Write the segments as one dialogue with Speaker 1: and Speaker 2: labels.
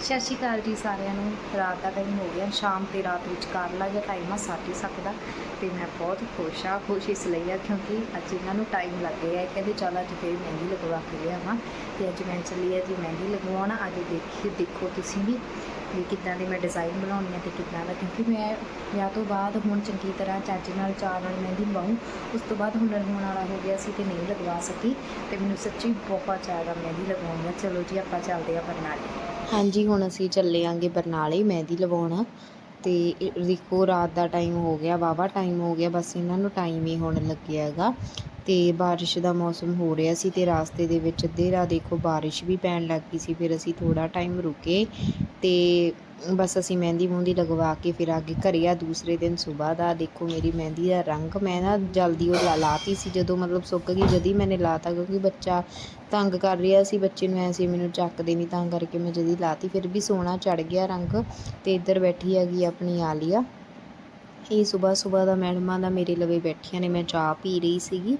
Speaker 1: ਸਤਿ ਸ਼੍ਰੀ ਅਕਾਲ ਜੀ ਸਾਰਿਆਂ ਨੂੰ। ਰਾਤ ਦਾ ਟਾਈਮ ਹੋ ਗਿਆ। ਸ਼ਾਮ ਤੇ ਰਾਤ ਵਿੱਚ ਕਾਰਲਾ ਜਾਂ ਟਾਈਮ ਆ ਸਾਢੇ ਸੱਤ ਦਾ। ਤੇ ਮੈਂ ਬਹੁਤ ਖੁਸ਼ ਆ, ਖੁਸ਼ ਇਸ ਲਈ ਆ ਕਿਉਂਕਿ ਅੱਜ ਇਹਨਾਂ ਨੂੰ ਟਾਈਮ ਲੱਗ ਗਿਆ। ਕਹਿੰਦੇ ਚੱਲ ਅੱਜ ਫੇਰ ਮਹਿੰਦੀ ਲਗਵਾ ਕੇ ਲਿਆਵਾਂ। ਤੇ ਅੱਜ ਮੈਂ ਚੱਲੀ ਆ ਜੀ ਮਹਿੰਦੀ ਲਗਵਾਉਣਾ। ਅੱਜ ਦੇਖੀ ਦੇਖੋ ਤੁਸੀਂ ਵੀ। ਵੀ ਕਿੱਦਾਂ ਦੇ ਮੈਂ ਡਿਜ਼ਾਈਨ ਬਣਾਉਣੀ ਆ ਤੇ ਕਿੱਦਾਂ ਦਾ, ਕਿਉਂਕਿ ਮੈਂ ਵਿਆਹ ਤੋਂ ਬਾਅਦ ਹੁਣ ਚੰਗੀ ਤਰ੍ਹਾਂ ਚੱਜ ਨਾਲ ਚਾਰ ਨਾਲ ਮਹਿੰਦੀ ਲਵਾਉਂ ਉਸ ਤੋਂ ਬਾਅਦ ਹੁਨਰ ਹੋਣ ਵਾਲਾ ਹੋ ਗਿਆ ਸੀ ਤੇ ਨਹੀਂ ਲਗਵਾ ਸਕੀ ਤੇ ਮੈਨੂੰ ਸੱਚੀ ਬਹੁਤ ਜ਼ਿਆਦਾ ਮਹਿੰਦੀ ਲਗਵਾਉਣ ਦਾ ਚਲੋ ਜੀ, ਆਪਾਂ ਚੱਲਦੇ ਆ ਬਰਨਾਲੇ। ਹਾਂਜੀ, ਹੁਣ ਅਸੀਂ ਚੱਲੇ ਆਂਗੇ ਬਰਨਾਲੇ ਮਹਿੰਦੀ ਲਵਾਉਣਾ। ਤੇ ਇਹ ਦੇਖੋ ਰਾਤ ਦਾ ਟਾਈਮ ਹੋ ਗਿਆ ਵਾਵਾ ਟਾਈਮ ਹੋ ਗਿਆ, ਬਸ ਇਹਨਾਂ ਨੂੰ ਟਾਈਮ ਹੀ ਹੋਣ ਲੱਗਿਆ ਹੈਗਾ। ਤੇ ਬਾਰਿਸ਼ ਦਾ ਮੌਸਮ ਹੋ ਰਿਹਾ ਸੀ ਤੇ ਰਾਸਤੇ ਦੇ ਵਿੱਚ ਅੱਧੇ ਰਾਹ ਦੇਖੋ ਬਾਰਿਸ਼ ਵੀ ਪੈਣ ਲੱਗ ਗਈ ਸੀ, ਫਿਰ ਅਸੀਂ ਥੋੜਾ ਟਾਈਮ ਰੁਕੇ ਤੇ ਬਸ ਅਸੀਂ ਮਹਿੰਦੀ ਮੂੰਦੀ ਲਗਵਾ ਕੇ ਫਿਰ ਆ ਅੱਗੇ ਘਰੇ ਆ, ਦੂਸਰੇ ਦਿਨ ਸਵੇਰ ਦਾ, ਦੇਖੋ ਮੇਰੀ ਮਹਿੰਦੀ ਦਾ ਰੰਗ ਮੈਂ ਨਾ ਜਲਦੀ ਉਹ ਲਾ ਲਾਤੀ ਸੀ, ਜਦੋਂ ਮਤਲਬ ਸੁੱਕ ਗਈ, ਜਦੀ ਮੈਨੇ ਲਾਤਾ ਕਿਉਂਕਿ ਬੱਚਾ ਤੰਗ ਕਰ ਰਿਹਾ ਸੀ, ਬੱਚੇ ਨੂੰ ਐਸੀ ਮੈਨੂੰ ਚੱਕਦੇ ਨਹੀਂ ਤਾਂ ਕਰਕੇ ਮੈਂ ਜਦੀ ਲਾਤੀ, ਫਿਰ ਵੀ ਸੋਹਣਾ ਚੜ ਗਿਆ ਰੰਗ ਤੇ ਇੱਧਰ ਬੈਠੀ ਹੈਗੀ ਆਪਣੀ ਆਲੀਆ। ਇਹ ਸਵੇਰ ਸਵੇਰ ਦਾ ਮੈਡਮਾਂ ਦਾ ਮੇਰੇ ਲਵੇ ਬੈਠੀਆਂ ਨੇ, ਮੈਂ ਚਾਹ ਪੀ ਰਹੀ ਸੀਗੀ।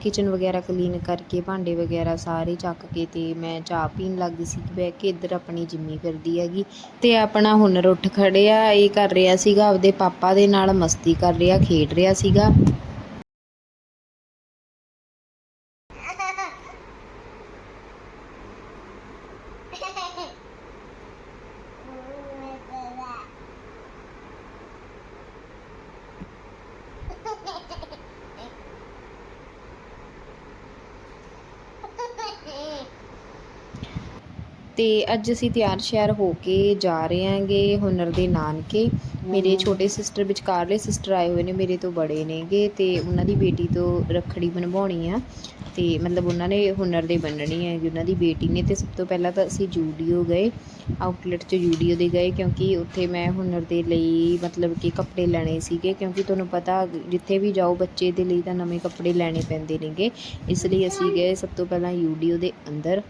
Speaker 1: ਕਿਚਨ ਵਗੈਰਾ ਕਲੀਨ ਕਰਕੇ, ਭਾਂਡੇ ਵਗੈਰਾ ਸਾਰੇ ਚੱਕ ਕੇ ਤੇ ਮੈਂ ਚਾਹ ਪੀਣ ਲੱਗ ਗਈ ਸੀ ਬਹਿ ਕੇ ਇੱਧਰ ਆਪਣੀ ਜਿੰਮੀ ਫਿਰਦੀ ਹੈਗੀ। ਤੇ ਆਪਣਾ ਹੁਨਰ ਉੱਠ ਖੜਿਆ ਇਹ ਕਰ ਰਿਹਾ ਸੀਗਾ, ਆਪਦੇ ਪਾਪਾ ਦੇ ਨਾਲ ਮਸਤੀ ਕਰ ਰਿਹਾ, ਖੇਡ ਰਿਹਾ ਸੀਗਾ। ਤੇ ਅੱਜ ਅਸੀਂ ਤਿਆਰ ਸ਼ਿਆਰ ਹੋ ਕੇ ਜਾ ਰਹੇ ਆਂਗੇ ਹੁਨਰ ਦੇ ਨਾਨਕੇ। ਮੇਰੇ ਛੋਟੇ ਸਿਸਟਰ ਵਿਚਕਾਰਲੇ ਸਿਸਟਰ ਆਏ ਹੋਏ ਨੇ ਮੇਰੇ ਤੋਂ ਬੜੇ ਨੇਗੇ ਤੇ ਉਹਨਾਂ ਦੀ ਬੇਟੀ ਤੋਂ ਰੱਖੜੀ ਬਣਵਾਉਣੀ ਆ। ਤੇ ਮਤਲਬ ਉਹਨਾਂ ਨੇ ਹੁਨਰ ਦੇ ਬੰਨਣੀ ਹੈ ਉਹਨਾਂ ਦੀ ਬੇਟੀ ਨੇ ਤੇ ਸਭ ਤੋਂ ਪਹਿਲਾਂ ਤਾਂ ਅਸੀਂ ਜੂਡੀਓ ਗਏ ਆਊਟਲੈਟ 'ਚ ਜੂਡੀਓ ਦੇ ਗਏ ਕਿਉਂਕਿ ਉੱਥੇ ਮੈਂ ਹੁਨਰ ਦੇ ਲਈ ਮਤਲਬ ਕਿ ਕੱਪੜੇ ਲੈਣੇ ਸੀਗੇ ਕਿਉਂਕਿ ਤੁਹਾਨੂੰ ਪਤਾ ਜਿੱਥੇ ਵੀ ਜਾਓ ਬੱਚੇ ਦੇ ਲਈ ਤਾਂ ਨਵੇਂ ਕੱਪੜੇ ਲੈਣੇ ਪੈਂਦੇ ਨੇਗੇ। ਇਸ ਲਈ ਅਸੀਂ ਗਏ ਸਭ ਤੋਂ ਪਹਿਲਾਂ ਯੂਡੀਓ ਦੇ ਅੰਦਰ।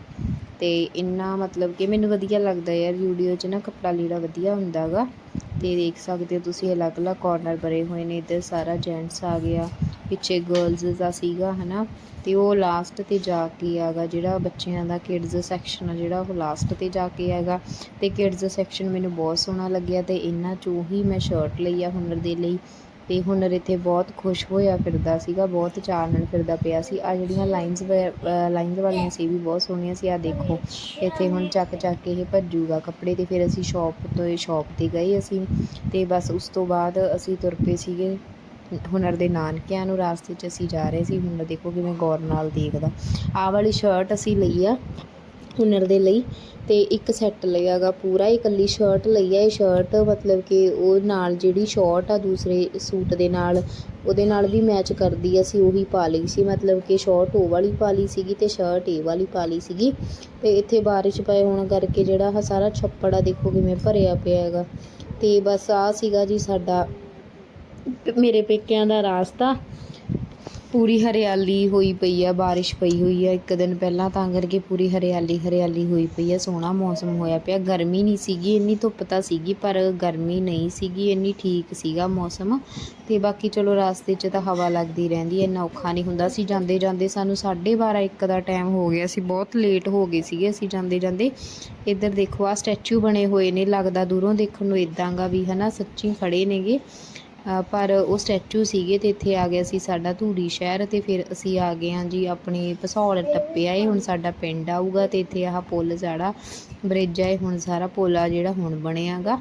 Speaker 1: ਅਤੇ ਇੰਨਾ ਮਤਲਬ ਕਿ ਮੈਨੂੰ ਵਧੀਆ ਲੱਗਦਾ ਯਾਰ ਯੂਡੀਓ 'ਚ ਨਾ ਕੱਪੜਾ ਲੀੜਾ ਵਧੀਆ ਹੁੰਦਾ ਗਾ। ਅਤੇ ਦੇਖ ਸਕਦੇ ਹੋ ਤੁਸੀਂ ਅਲੱਗ-ਅਲੱਗ ਕੋਰਨਰ ਬਣੇ ਹੋਏ ਨੇ, ਇੱਧਰ ਸਾਰਾ ਜੈਂਟਸ ਆ ਗਿਆ, ਪਿੱਛੇ ਗਰਲਜ਼ ਦਾ ਸੀਗਾ ਹੈ ਨਾ ਅਤੇ ਉਹ ਲਾਸਟ ਤੇ ਜਾ ਕੇ ਆਗਾ ਜਿਹੜਾ ਬੱਚਿਆਂ ਦਾ ਕਿਡਜ਼ ਸੈਕਸ਼ਨ ਆ, ਜਿਹੜਾ ਉਹ ਲਾਸਟ ਤੇ ਜਾ ਕੇ ਆਗਾ ਅਤੇ ਕਿਡਜ਼ ਸੈਕਸ਼ਨ ਮੈਨੂੰ ਬਹੁਤ ਸੋਹਣਾ ਲੱਗਿਆ ਅਤੇ ਇਹਨਾਂ ਚੋਂ ਹੀ ਮੈਂ ਸ਼ਰਟ ਲਈ ਆ ਹੁਨਰ ਦੇ ਲਈ। ਤੇ ਹੁਨਰ ਇੱਥੇ ਬਹੁਤ ਖੁਸ਼ ਹੋਇਆ ਫਿਰਦਾ ਸੀਗਾ, ਬਹੁਤ ਚਾਅ ਨਾਲ ਫਿਰਦਾ ਪਿਆ ਸੀ। ਆ ਜਿਹੜੀਆਂ ਲਾਈਨਸ ਲਾਈਨਸ ਵਾਲੀਆਂ ਸੀ ਵੀ ਬਹੁਤ ਸੋਹਣੀਆਂ ਸੀ। ਆ ਦੇਖੋ, ਇੱਥੇ ਹੁਣ ਚੱਕ ਚੱਕ ਕੇ ਇਹ ਭੱਜੂਗਾ ਕੱਪੜੇ ਤੇ, ਫਿਰ ਅਸੀਂ ਸ਼ਾਪ ਤੋਂ ਇਹ ਸ਼ਾਪ ਤੇ ਗਏ ਅਸੀਂ ਤੇ ਬਸ ਉਸ ਤੋਂ ਬਾਅਦ ਅਸੀਂ ਤੁਰ ਪਏ ਸੀਗੇ। ਹੁਨਰ ਦੇ ਨਾਨਕਿਆਂ ਨੂੰ ਰਾਸਤੇ 'ਚ ਅਸੀਂ ਜਾ ਰਹੇ ਸੀ। ਹੁਨਰ ਦੇਖੋ ਕਿਵੇਂ ਗੌਰ ਨਾਲ ਦੇਖਦਾ। ਆਹ ਵਾਲੀ ਸ਼ਰਟ ਅਸੀਂ ਲਈ ਆ। ਹੁਨਰ ਦੇ ਲਈ ਤੇ ਇੱਕ ਸੈੱਟ ਲਿਆਗਾ ਪੂਰਾ ਇਕੱਲੀ ਸ਼ਰਟ ਲਈ ਆ। ਇਹ ਸ਼ਰਟ ਮਤਲਬ ਕਿ ਉਹ ਨਾਲ ਜਿਹੜੀ ਸ਼ਾਰਟ ਆ ਦੂਸਰੇ ਸੂਟ ਦੇ ਨਾਲ, ਉਹਦੇ ਨਾਲ ਵੀ ਮੈਚ ਕਰਦੀ ਆ। ਅਸੀਂ ਉਹੀ ਪਾ ਲਈ ਸੀ, ਮਤਲਬ ਕਿ ਸ਼ਾਰਟ ਉਹ ਵਾਲੀ ਪਾ ਲਈ ਸੀਗੀ ਤੇ ਸ਼ਰਟ ਇਹ ਵਾਲੀ ਪਾ ਲਈ ਸੀਗੀ। ਤੇ ਇੱਥੇ ਬਾਰਿਸ਼ ਪਏ ਹੋਣ ਕਰਕੇ ਜਿਹੜਾ ਆਹ ਸਾਰਾ ਛੱਪੜ ਆ, ਦੇਖੋ ਕਿਵੇਂ ਭਰਿਆ ਪਿਆ ਹੈਗਾ। ਤੇ ਬਸ ਆ ਸੀਗਾ ਜੀ ਸਾਡਾ ਮੇਰੇ ਪੇਕਿਆਂ ਦਾ ਰਾਸਤਾ। ਪੂਰੀ ਹਰਿਆਲੀ ਹੋਈ ਪਈ ਆ, ਬਾਰਿਸ਼ ਪਈ ਹੋਈ ਆ, ਇੱਕ ਦਿਨ ਪਹਿਲਾਂ ਤਾਂ ਕਰਕੇ ਪੂਰੀ ਹਰਿਆਲੀ ਹਰਿਆਲੀ ਹੋਈ ਪਈ ਆ, ਸੋਹਣਾ ਮੌਸਮ ਹੋਇਆ ਪਿਆ, ਗਰਮੀ ਨਹੀਂ ਸੀਗੀ, ਇੰਨੀ ਧੁੱਪ ਤਾਂ ਸੀਗੀ, ਪਰ ਗਰਮੀ ਨਹੀਂ ਸੀਗੀ, ਇੰਨੀ ਠੀਕ ਸੀਗਾ ਮੌਸਮ, ਤੇ ਬਾਕੀ ਚਲੋ ਰਾਸਤੇ 'ਚ ਤਾਂ ਹਵਾ ਲੱਗਦੀ ਰਹਿੰਦੀ ਐ ਇੰਨਾ ਔਖਾ ਨਹੀਂ ਹੁੰਦਾ ਸੀ ਜਾਂਦੇ ਜਾਂਦੇ ਸਾਨੂੰ 12:30 ਇੱਕ ਦਾ ਟਾਈਮ ਹੋ ਗਿਆ ਸੀ ਬਹੁਤ ਲੇਟ ਹੋ ਗਏ ਸੀਗੇ, ਅਸੀਂ ਜਾਂਦੇ ਜਾਂਦੇ, ਇੱਧਰ ਦੇਖੋ ਆ ਸਟੈਚੂ ਬਣੇ ਹੋਏ ਨੇ, ਲੱਗਦਾ ਦੂਰੋਂ ਦੇਖਣ ਨੂੰ ਇਦਾਂ ਗਾ ਵੀ ਹਨਾ, ਸੱਚੀ ਖੜੇ ਨੇਗੇ ਪਰ ਉਹ ਸਟੈਚੂ ਸੀਗੇ ਤੇ ਇੱਥੇ ਆ ਗਿਆ ਸੀ ਸਾਡਾ ਧੂਰੀ ਸ਼ਹਿਰ ਤੇ ਫਿਰ ਅਸੀਂ ਆ ਗਏ ਹਾਂ ਜੀ ਆਪਣੀ ਪਸੌਲ ਟੱਪਿਆ ਇਹ ਹੁਣ ਸਾਡਾ ਪਿੰਡ ਆਊਗਾ ਤੇ ਇੱਥੇ ਆਹ ਪੁੱਲ ਸਾਡਾ ਬ੍ਰਿਜ ਹੈ ਹੁਣ ਸਾਰਾ ਪੁੱਲ ਆ ਜਿਹੜਾ ਹੁਣ ਬਣਿਆਗਾ।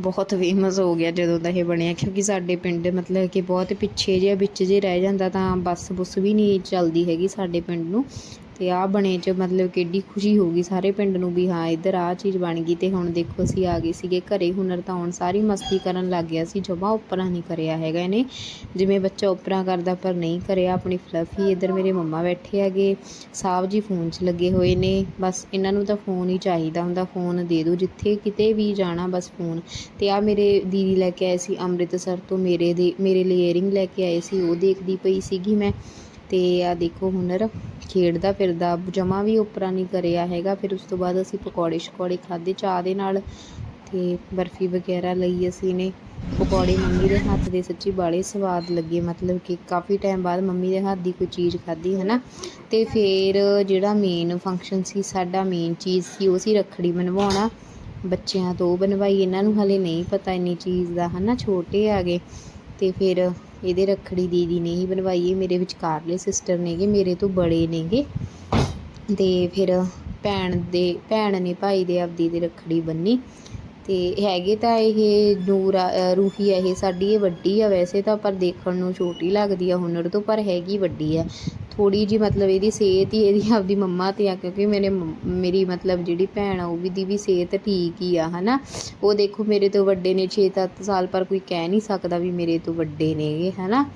Speaker 1: ਬਹੁਤ ਫੇਮਸ ਹੋ ਗਿਆ ਜਦੋਂ ਦਾ ਇਹ ਬਣਿਆ, ਕਿਉਂਕਿ ਸਾਡੇ ਪਿੰਡ ਮਤਲਬ ਕਿ ਬਹੁਤ ਪਿੱਛੇ ਜਿਹਾ, ਵਿੱਚ ਜੇ ਰਹਿ ਜਾਂਦਾ ਤਾਂ ਬੱਸ ਬੁੱਸ ਵੀ ਨਹੀਂ ਚੱਲਦੀ ਹੈਗੀ ਸਾਡੇ ਪਿੰਡ ਨੂੰ। ਤੇ ਆਹ ਬਣੇ ਚ ਮਤਲਬ ਕਿੱਡੀ ਖੁਸ਼ੀ ਹੋ ਗਈ ਸਾਰੇ ਪਿੰਡ ਨੂੰ ਵੀ ਹਾਂ, ਇੱਧਰ ਆਹ ਚੀਜ਼ ਬਣ ਗਈ ਤੇ ਹੁਣ ਦੇਖੋ ਅਸੀਂ ਆ ਗਏ ਸੀਗੇ ਘਰੇ, ਹੁਨਰ ਤਾਂ ਹੁਣ ਸਾਰੀ ਮਸਤੀ ਕਰਨ ਲੱਗ ਗਿਆ ਸੀ, ਜਮਾ ਉੱਪਰਾਂ ਨਹੀਂ ਕਰਿਆ ਹੈਗਾ ਇਹਨੇ। ਜਿਵੇਂ ਬੱਚਾ ਉੱਪਰਾਂ ਕਰਦਾ ਪਰ ਨਹੀਂ ਕਰਿਆ, ਆਪਣੀ ਫਲਫੀ ਇੱਧਰ ਮੇਰੇ ਮੰਮਾ ਬੈਠੇ ਹੈਗੇ ਸਾਹਿਬ ਜੀ ਫੋਨ 'ਚ ਲੱਗੇ ਹੋਏ ਨੇ, ਬਸ ਇਹਨਾਂ ਨੂੰ ਤਾਂ ਫੋਨ ਹੀ ਚਾਹੀਦਾ ਹੁੰਦਾ ਫੋਨ ਦੇ ਦਿਓ ਜਿੱਥੇ ਕਿਤੇ ਵੀ ਜਾਣਾ ਬਸ ਫੋਨ ਤੇ ਆ ਮੇਰੇ ਦੀਦੀ ਲੈ ਕੇ ਆਏ ਸੀ ਅੰਮ੍ਰਿਤਸਰ ਤੋਂ, ਮੇਰੇ ਦੇ, ਮੇਰੇ ਲਈ ਏਅਰਿੰਗ ਲੈ ਕੇ ਆਏ ਸੀ, ਉਹ ਦੇਖਦੀ ਪਈ ਸੀਗੀ ਮੈਂ। ਤੇ ਆ ਦੇਖੋ ਹੁਨਰ, ਖੇਡਦਾ ਫਿਰਦਾ, ਜਮਾ ਵੀ ਉੱਪਰਾਂ ਨਹੀਂ ਕਰਿਆ ਹੈਗਾ। ਫਿਰ ਉਸ ਤੋਂ ਬਾਅਦ ਅਸੀਂ ਪਕੌੜੇ ਸ਼ਕੌੜੇ ਖਾਦੇ ਚਾਹ ਦੇ ਨਾਲ ਤੇ ਬਰਫੀ ਵਗੈਰਾ ਲਈ ਅਸੀਂ ਨੇ। ਪਕੌੜੇ ਮੰਮੀ ਦੇ ਹੱਥ ਦੇ ਸੱਚੀ ਬਾਲੇ ਸਵਾਦ ਲੱਗੇ। ਮਤਲਬ ਕਿ ਕਾਫੀ ਟਾਈਮ ਬਾਅਦ ਮੰਮੀ ਦੇ ਹੱਥ ਦੀ ਕੋਈ ਚੀਜ਼ ਖਾਧੀ ਹੈ ਨਾ ਤੇ ਫਿਰ ਜਿਹੜਾ ਮੇਨ ਫੰਕਸ਼ਨ ਸੀ, ਸਾਡਾ ਮੇਨ ਚੀਜ਼ ਸੀ, ਉਹ ਸੀ ਰੱਖੜੀ ਬਣਵਾਉਣਾ। ਬੱਚਿਆਂ ਤੋਂ ਬਣਵਾਈ। ਇਹਨਾਂ ਨੂੰ ਹਲੇ ਨਹੀਂ ਪਤਾ ਇੰਨੀ ਚੀਜ਼ ਦਾ ਹੈ ਨਾ ਛੋਟੇ ਆਗੇ ਤੇ ਫਿਰ ਇਹਦੇ ਰੱਖੜੀ ਦੀਦੀ ਨੇ ਹੀ ਬਣਵਾਈ ਇਹ ਮੇਰੇ ਵਿਚਕਾਰਲੇ ਸਿਸਟਰ ਨੇਗੇ ਮੇਰੇ ਤੋਂ ਬੜੇ ਨੇਗੇ। ਤੇ ਫਿਰ ਭੈਣ ਦੇ ਭੈਣ ਨੇ ਭਾਈ ਦੇ ਆਪਦੀ ਦੇ ਰੱਖੜੀ ਬੰਨੀ। ਤੇ ਹੈਗੇ ਤਾਂ ਇਹ ਨੂਰ ਆ- ਅ, ਰੂਹੀ ਆ ਇਹ ਸਾਡੀ ਇਹ ਵੱਡੀ ਆ ਵੈਸੇ ਤਾਂ ਪਰ ਦੇਖਣ ਨੂੰ ਛੋਟੀ ਲੱਗਦੀ ਆ ਹੁਨਰ ਤੋਂ ਪਰ ਹੈਗੀ ਵੱਡੀ ਆ। ਥੋੜੀ ਜੀ ਮਤਲਬ ਇਹਦੀ ਸਿਹਤ ਹੀ ਇਹਦੀ ਆਪਦੀ ਮੰਮਾ ਤੇ ਆ, ਕਿਉਂਕਿ ਮੇਰੇ ਮੇਰੀ ਮਤਲਬ ਜਿਹੜੀ ਭੈਣ ਆ, ਉਹ ਵੀ ਦੀ ਵੀ ਸਿਹਤ ਠੀਕ ਹੀ ਆ, ਹਨਾ? ਉਹ ਦੇਖੋ ਮੇਰੇ ਤੋਂ ਵੱਡੇ ਨੇ 6-7 ਸਾਲ ਪਰ ਕੋਈ ਕਹਿ ਨਹੀਂ ਸਕਦਾ ਵੀ ਮੇਰੇ ਤੋਂ ਵੱਡੇ ਨੇਗੇ, ਹਨਾ?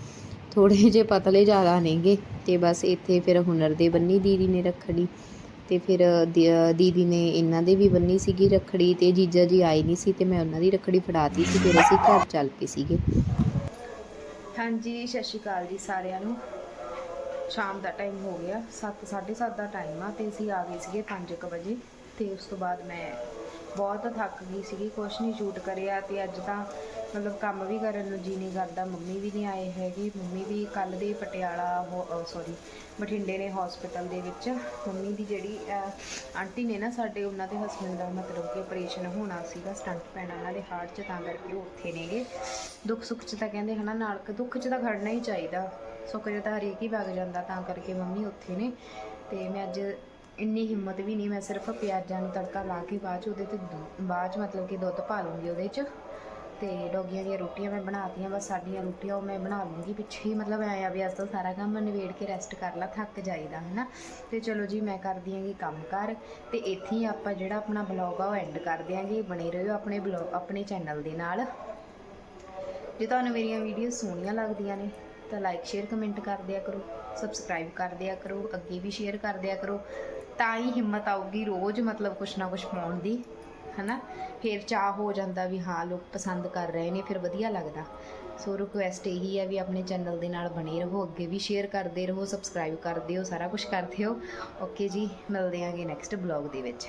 Speaker 1: ਥੋੜੇ ਜਿਹੇ ਪਤਲੇ ਜ਼ਿਆਦਾ ਨੇਗੇ, ਤੇ ਬਸ ਇੱਥੇ ਫਿਰ ਹੁਨਰ ਦੇ ਬੰਨੀ ਦੀਦੀ ਨੇ ਰੱਖੜੀ, ਤੇ ਫਿਰ ਦੀ- ਦੀਦੀ ਨੇ ਇਹਨਾਂ ਦੇ ਵੀ ਬੰਨੀ ਸੀਗੀ ਰੱਖੜੀ, ਤੇ ਜੀਜਾ ਜੀ ਆਏ ਨਹੀਂ ਸੀ, ਤੇ ਮੈਂ ਉਹਨਾਂ ਦੀ ਰੱਖੜੀ ਫੜਾਤੀ ਸੀ, ਫਿਰ ਅਸੀਂ ਘਰ ਚੱਲ ਪਏ ਸੀਗੇ। ਹਾਂਜੀ, ਸਤਿ ਸ਼੍ਰੀ ਅਕਾਲ ਜੀ ਸਾਰਿਆਂ ਨੂੰ। ਸ਼ਾਮ ਦਾ ਟਾਈਮ ਹੋ ਗਿਆ 7 7:30 ਦਾ ਟਾਈਮ ਆ, ਤੇ ਅਸੀਂ ਆ ਗਏ ਸੀਗੇ 5:00 ਵਜੇ, ਤੇ ਉਸ ਤੋਂ ਬਾਅਦ ਮੈਂ ਬਹੁਤ ਥੱਕ ਗਈ ਸੀਗੀ, ਕੁਛ ਨਹੀਂ ਸ਼ੂਟ ਕਰਿਆ, ਤੇ ਅੱਜ ਤਾਂ ਮਤਲਬ ਕੰਮ ਵੀ ਕਰਨ ਨੂੰ ਜੀ ਨਹੀਂ ਕਰਦਾ, ਮੰਮੀ ਵੀ ਨਹੀਂ ਆਏ ਹੈਗੇ, ਮੰਮੀ ਵੀ ਕੱਲ ਦੇ ਪਟਿਆਲਾ ਸੌਰੀ ਬਠਿੰਡੇ ਨੇ ਹਸਪੀਟਲ ਦੇ ਵਿੱਚ, ਮੰਮੀ ਦੀ ਜਿਹੜੀ ਆਂਟੀ ਨੇ ਨਾ ਸਾਡੇ, ਉਹਨਾਂ ਦੇ ਹਸਬੰਡ ਦਾ ਮਤਲਬ ਕਿ ਆਪਰੇਸ਼ਨ ਹੋਣਾ ਸੀਗਾ ਸਟੰਟ ਪੈਣਾ ਉਹਨਾਂ ਦੇ ਹਾਰਟ 'ਚ, ਤਾਂ ਕਰਕੇ ਉਹ ਉੱਥੇ ਨੇਗੇ। ਦੁੱਖ ਸੁੱਖ 'ਚ ਤਾਂ ਕਹਿੰਦੇ ਹਨਾ ਨਾਲ ਕਿ ਦੁੱਖ 'ਚ ਤਾਂ ਖੜਨਾ ਹੀ ਚਾਹੀਦਾ। ਸੁੱਕ 'ਚ ਤਾਂ ਹਰੇਕ ਹੀ ਵਗ ਜਾਂਦਾ ਤਾਂ ਕਰਕੇ ਮੰਮੀ ਉੱਥੇ ਨੇ ਤੇ ਮੈਂ ਅੱਜ ਇੰਨੀ ਹਿੰਮਤ ਵੀ ਨਹੀਂ, ਮੈਂ ਸਿਰਫ ਪਿਆਜ਼ਾਂ ਨੂੰ ਤੜਕਾ ਲਾ ਕੇ ਬਾਅਦ 'ਚ ਉਹਦੇ ਤੇ ਦੁ- ਬਾਅਦ 'ਚ ਮਤਲਬ ਕਿ ਦੁੱਧ ਪਾ ਲੂੰਗੀ ਉਹਦੇ 'ਚ ਤੇ ਡੋਗੀਆਂ ਦੀਆਂ ਰੋਟੀਆਂ ਮੈਂ ਬਣਾਤੀਆਂ, ਬਸ ਸਾਡੀਆਂ ਰੋਟੀਆਂ ਉਹ ਮੈਂ ਬਣਾ ਲੂੰਗੀ ਪਿੱਛੇ ਹੀ, ਮਤਲਬ ਐ ਆ ਵੀ ਅੱਜ ਤਾਂ ਸਾਰਾ ਕੰਮ ਨਿਬੇੜ ਕੇ ਰੈਸਟ ਕਰ ਲਾ, ਥੱਕ ਜਾਈਦਾ, ਹਨਾ। ਤੇ ਚਲੋ ਜੀ, ਮੈਂ ਕਰਦੀ ਆਂਗੀ ਕੰਮ ਕਰ ਤੇ ਇੱਥੇ ਹੀ ਆਪਾਂ ਜਿਹੜਾ ਆਪਣਾ ਬਲੌਗ ਆ ਉਹ ਐਂਡ ਕਰ ਦਿਆਂਗੇ, ਬਣੇ ਰਹੋ ਆਪਣੇ ਬਲੌਗ ਆਪਣੇ ਚੈਨਲ ਦੇ ਨਾਲ। ਜੇ ਤੁਹਾਨੂੰ ਮੇਰੀਆਂ ਵੀਡੀਓ ਸੋਹਣੀਆਂ ਲੱਗਦੀਆਂ ਨੇ ਤਾਂ ਲਾਈਕ ਸ਼ੇਅਰ ਕਮੈਂਟ ਕਰ ਦਿਆ ਕਰੋ ਸਬਸਕ੍ਰਾਈਬ ਕਰ ਦਿਆ ਕਰੋ, ਅੱਗੇ ਵੀ ਸ਼ੇਅਰ ਕਰ ਦਿਆ ਕਰੋ। ਤਾਂ ਹੀ ਹਿੰਮਤ ਆਊਗੀ ਰੋਜ਼ ਮਤਲਬ ਕੁਛ ਨਾ ਕੁਛ ਪਾਉਣ ਦੀ, ਹਨਾ? ਫਿਰ ਚਾਹ ਹੋ ਜਾਂਦਾ ਵੀ ਹਾਂ, ਲੋਕ ਪਸੰਦ ਕਰ ਰਹੇ ਨੇ, ਫਿਰ ਵਧੀਆ ਲੱਗਦਾ। ਸੋ ਰਿਕੁਐਸਟ ਇਹੀ ਹੈ ਵੀ ਆਪਣੇ ਚੈਨਲ ਦੇ ਨਾਲ ਬਣੇ ਰਹੋ, ਅੱਗੇ ਵੀ ਸ਼ੇਅਰ ਕਰਦੇ ਰਹੋ ਸਬਸਕ੍ਰਾਈਬ ਕਰਦੇ ਹੋ ਸਾਰਾ ਕੁਝ ਕਰਦੇ ਹੋ ਓਕੇ ਜੀ, ਮਿਲਦੇ ਆਂਗੇ ਨੈਕਸਟ ਬਲੌਗ ਦੇ ਵਿੱਚ।